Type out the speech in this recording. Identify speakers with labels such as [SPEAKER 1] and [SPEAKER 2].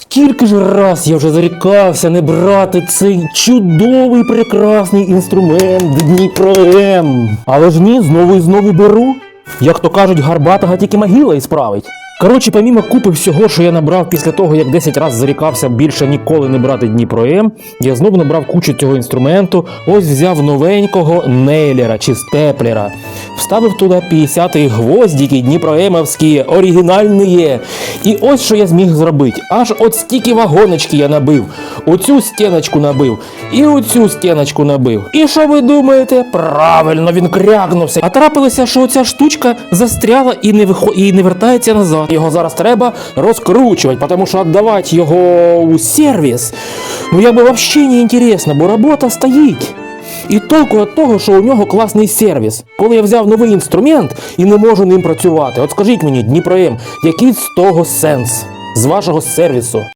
[SPEAKER 1] Скільки ж раз я вже зарікався не брати цей чудовий прекрасний інструмент Дніпро М. Але ж ні, знову і знову беру. Як то кажуть, гарбатага тільки могила і справить. Коротше, помімо купи всього, що я набрав після того, як 10 разів зарікався більше ніколи не брати Дніпро М, я знову набрав кучу цього інструменту. Ось взяв новенького нейлера чи степлера. Вставив туди 50-й гвоздики Дніпроемовські, оригінальні. І ось що я зміг зробити. Аж от стільки вагоночки я набив. Оцю стіночку набив, і оцю стіночку набив. І що ви думаєте? Правильно, він крякнувся. А трапилося, що оця штучка застряла і не вихо... і не вертається назад. Його зараз треба розкручувати, тому що віддавати його у сервіс. Ну якби взагалі не інтересно, бо робота стоїть. І толку від того, що у нього класний сервіс. Коли я взяв новий інструмент і не можу ним працювати. От скажіть мені, Дніпром, який з того сенс з вашого сервісу?